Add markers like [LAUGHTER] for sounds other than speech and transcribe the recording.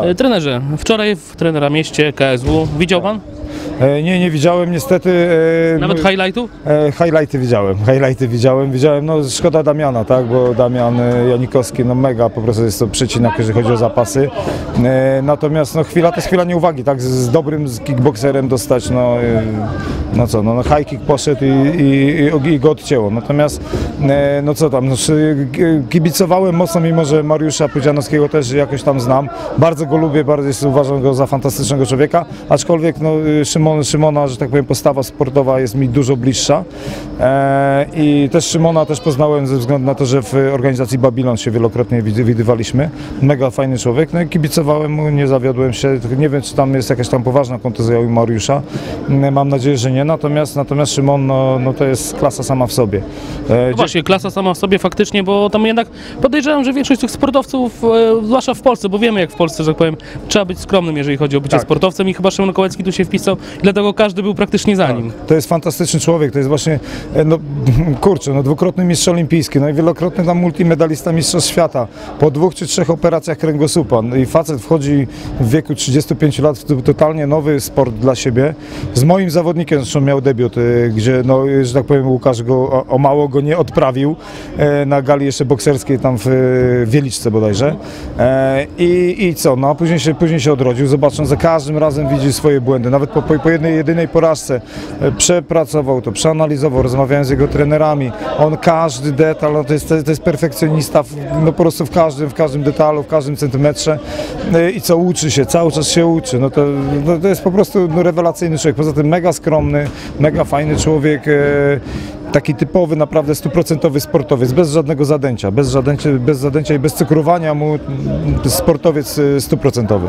Tak. E, Trenerze, wczoraj w trenera mieście KSW widział pan? E, nie, nie widziałem niestety. E, Nawet highlightu? e, highlighty widziałem, highlighty widziałem, widziałem, no szkoda Damiana, tak, bo Damian Janikowski, no mega po prostu jest to przecinak, jeżeli chodzi o zapasy. Natomiast no chwila to jest chwila nieuwagi, tak, z, z dobrym z kickboxerem dostać, no, no co, no, no high kick poszedł i, i, i, go odcięło. Natomiast, e, no co tam, no, ki- kibicowałem mocno, mimo że Mariusza Pudzianowskiego też jakoś tam znam. Bardzo go lubię, bardzo jest, uważam go za fantastycznego człowieka, aczkolwiek no, y, Szymon, Szymona, że tak powiem, postawa sportowa jest mi dużo bliższa. E, I też Szymona też poznałem ze względu na to, że w organizacji Babilon się wielokrotnie wid- widywaliśmy. Mega fajny człowiek, no i kibicowałem mu, nie zawiodłem się. Nie wiem, czy tam jest jakaś tam poważna kontuzja u Mariusza. Mam nadzieję, że nie. Natomiast, natomiast Szymon, no, no to jest klasa sama w sobie. E, No Właśnie, klasa sama w sobie faktycznie, bo tam jednak podejrzewam, że większość tych sportowców, e, zwłaszcza w Polsce, bo wiemy jak w Polsce, że tak powiem, trzeba być skromnym, jeżeli chodzi o bycie Tak. sportowcem i chyba Szymon Kołecki tu się wpisał dlatego każdy był praktycznie za nim. To jest fantastyczny człowiek, to jest właśnie, e, no [LAUGHS] kurczę, no dwukrotny mistrz olimpijski, no i wielokrotny tam multimedalista mistrzostw świata, po dwóch czy trzech operacjach kręgosłupa No i facet wchodzi w wieku 35 lat w to- totalnie nowy sport dla siebie. Z moim zawodnikiem zresztą miał debiut, e, gdzie, no, e, że tak powiem, Łukasz go o, o mało go nie odprawił e, na gali jeszcze bokserskiej tam w Wieliczce bodajże. I, I co, no a później się, później się odrodził, zobacząc, za każdym razem widzi swoje błędy, nawet po, po, jednej, jedynej porażce przepracował to, przeanalizował, rozmawiałem z jego trenerami, on każdy detal, no to jest, to jest perfekcjonista, no po prostu w każdym, w każdym detalu, w każdym centymetrze. I co, uczy się, cały czas się uczy, no to, no to jest po prostu no, rewelacyjny człowiek, poza tym mega skromny, mega fajny człowiek, e, taki typowy, naprawdę stuprocentowy sportowiec, bez żadnego zadęcia, bez zadęcia, bez zadęcia i bez cukrowania mu sportowiec e, stuprocentowy.